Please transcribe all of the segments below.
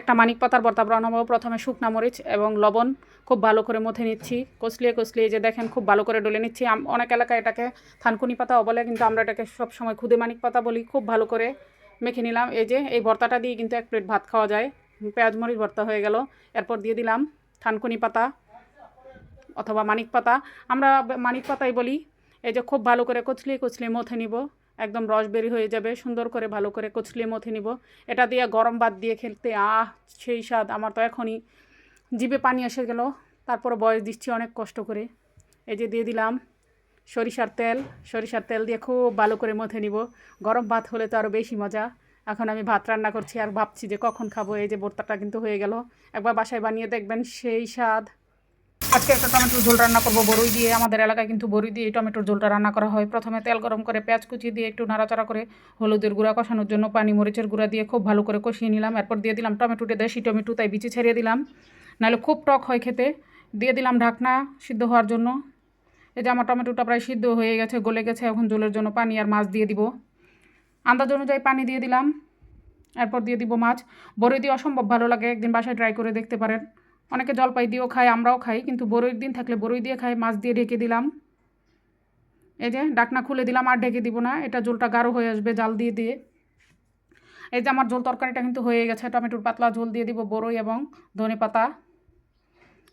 একটা মানিক পাতার ভর্তা বানাবো প্রথমে শুকনা মরিচ এবং লবণ খুব ভালো করে মথে নিচ্ছি। কষলিয়ে কষলিয়ে যে দেখেন খুব ভালো করে ডলে নিচ্ছি। অনেক এলাকায় এটাকে থানকুনি পাতাও বলে, কিন্তু আমরা এটাকে সবসময় খুদে মানিক পাতা বলি। খুব ভালো করে মেখে নিলাম। এই যে, এই ভর্তাটা দিয়ে কিন্তু এক প্লেট ভাত খাওয়া যায়। পেঁয়াজ মরিচ ভর্তা হয়ে গেল। এরপর দিয়ে দিলাম থানকুনি পাতা অথবা মানিক পাতা আমরা মানিক পাতাই বলি। এই যে খুব ভালো করে কচলিয়ে কচলিয়ে মথে নিব। একদম রস বেরি হয়ে যাবে, সুন্দর করে ভালো করে কচলিয়ে মথে নিব। এটা দিয়ে গরম ভাত দিয়ে খেলতে, আহ, সেই স্বাদ, আমার তো এখনই জিভে পানি এসে গেল। তারপরে বয়স দিচ্ছি অনেক কষ্ট করে। এই যে দিয়ে দিলাম সরিষার তেল সরিষার তেল দিয়ে খুব ভালো করে মথে নিব। গরম ভাত হলে তো আরও বেশি মজা। এখন আমি ভাত রান্না করছি আর ভাবছি যে কখন খাব, এই যে ভর্তাটা কিন্তু হয়ে গেল। একবার বাসায় বানিয়ে দেখবেন সেই স্বাদ। আজকে একটা টমেটোর ঝোল রান্না করব বড়ই দিয়ে। আমাদের এলাকায় কিন্তু বড়ই দিয়ে টমেটোর ঝোলটা রান্না করা হয়। প্রথমে তেল গরম করে পেঁয়াজ কুচি দিয়ে একটু নাড়াচাড়া করে হলুদের গুঁড়া কষানোর জন্য পানি, মরিচের গুঁড়া দিয়ে খুব ভালো করে কষিয়ে নিলাম। এরপর দিয়ে দিলাম টমেটোটা দেশি টমেটো, তাই বিচি ছেড়িয়ে দিলাম। নাহলে খুব টক হয় খেতে। দিয়ে দিলাম ঢাকনা সিদ্ধ হওয়ার জন্য। এই যে আমার টমেটোটা প্রায় সিদ্ধ হয়ে গেছে, গলে গেছে, এখন ঝোলের জন্য পানি আর মাছ দিয়ে দিব। আন্দাজ অনুযায়ী পানি দিয়ে দিলাম। এরপর দিয়ে দিব মাছ। বড়ই দিয়ে অসম্ভব ভালো লাগে, একদিন বাসায় ট্রাই করে দেখতে পারেন। অনেকে জলপাই দিয়েও খায়, আমরাও খাই, কিন্তু বড়ইর দিন থাকলে বড়ই দিয়ে খাই, মাছ দিয়ে ঢেকে দিলাম। এই যে ডাকনা খুলে দিলাম, আর ঢেকে দিব না, এটা ঝোলটা গাঢ় হয়ে আসবে জাল দিয়ে দিয়ে। এই যে আমার ঝোল তরকারিটা কিন্তু হয়ে গেছে, টমেটোর পাতলা ঝোল দিয়ে দিব বড়ই এবং ধনে পাতা।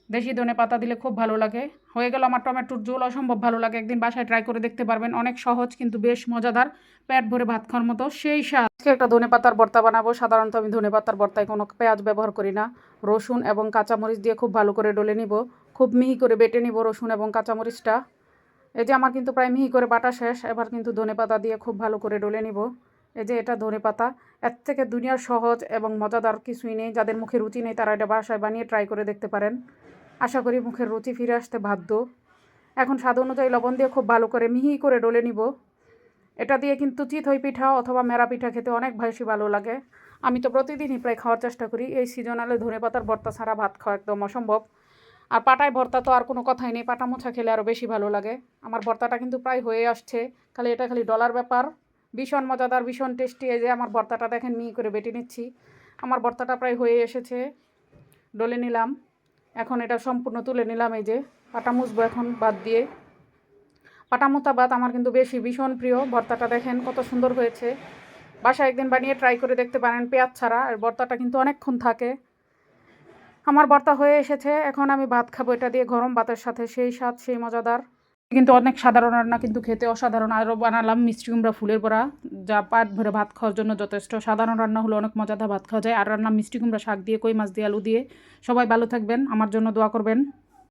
দেশি ধনে পাতা দিলে খুব ভালো লাগে। হয়ে গেল আমার টমেটোর ঝোল, অসম্ভব ভালো লাগে, একদিন বাসায় ট্রাই করে দেখতে পারবেন, অনেক সহজ কিন্তু বেশ মজাদার, পেট ভরে ভাত খাওয়ার মতো, সেই স্বাদ। আজকে একটা ধনে পাতার ভর্তা বানাবো। সাধারণত আমি ধনে পাতার ভর্তায় কোনো পেঁয়াজ ব্যবহার করি না। রসুন এবং কাঁচামরিচ দিয়ে খুব ভালো করে ডলে নিব। খুব মিহি করে বেটে নিব রসুন এবং কাঁচামরিচটা। এই যে আমার কিন্তু প্রায় মিহি করে বাটা শেষ, এবার কিন্তু ধনে পাতা দিয়ে খুব ভালো করে ডলে নিব। এই যে এটা ধনে পাতা, এর থেকে দুনিয়ার সহজ এবং মজাদার কিছুই নেই। যাদের মুখে রুচি নেই তারা এটা বাসায় বানিয়ে ট্রাই করে দেখতে পারেন। আশা করি মুখের রুচি ফিরে আসতে বাধ্য। এখন স্বাদ অনুযায়ী লবণ দিয়ে খুব ভালো করে মিহি করে ডলে নিব। এটা দিয়ে কিন্তু চিতই পিঠা অথবা মেরা পিঠা খেতে অনেক বেশি ভালো লাগে। আমি তো প্রতিদিনই প্রায় খাওয়ার চেষ্টা করি। এই সিজনালে ধনে পাতার ভর্তা ছাড়া ভাত খাওয়া একদম অসম্ভব। আর পাটায় ভর্তা তো আর কোনো কথাই নেই, পাটা মোছা খেলে আরও বেশি ভালো লাগে। আমার ভর্তাটা কিন্তু প্রায় হয়ে আসছে, খালি এটা খালি ডলার ব্যাপার। ভীষণ মজাদার, ভীষণ টেস্টি এই যে আমার ভর্তাটা দেখেন মিহি করে বেটে নিচ্ছি। আমার ভর্তাটা প্রায় হয়ে এসেছে, ডলে নিলাম। এখন এটা সম্পূর্ণ তুলে নিলাম এই যে। পাটা মুছবো এখন বাদ দিয়ে। পাটামোতা ভাত আমার কিন্তু বেশি ভীষণ প্রিয়। ভর্তাটা দেখেন কত সুন্দর হয়েছে। বাসায় একদিন বানিয়ে ট্রাই করে দেখতে পারেন, পেঁয়াজ ছাড়া। আর ভর্তাটা কিন্তু অনেকক্ষণ থাকে। আমার ভর্তা হয়ে এসেছে। এখন আমি ভাত খাব, এটা দিয়ে গরম ভাতের সাথে। সেই স্বাদ, সেই মজাদার। কিন্তু অনেক সাধারণ রান্না, কিন্তু খেতে অসাধারণ। আরও বানালাম মিষ্টি কুমড়া, ফুলের বড়া। যা পাট ভরে ভাত খাওয়ার জন্য যথেষ্ট। সাধারণ রান্না হলো অনেক মজাদার ভাত খাওয়া যায়। আর রান্না মিষ্টি কুমড়া, শাক দিয়ে, কই মাছ দিয়ে, আলু দিয়ে। সবাই ভালো থাকবেন। আমার জন্য দোয়া করবেন।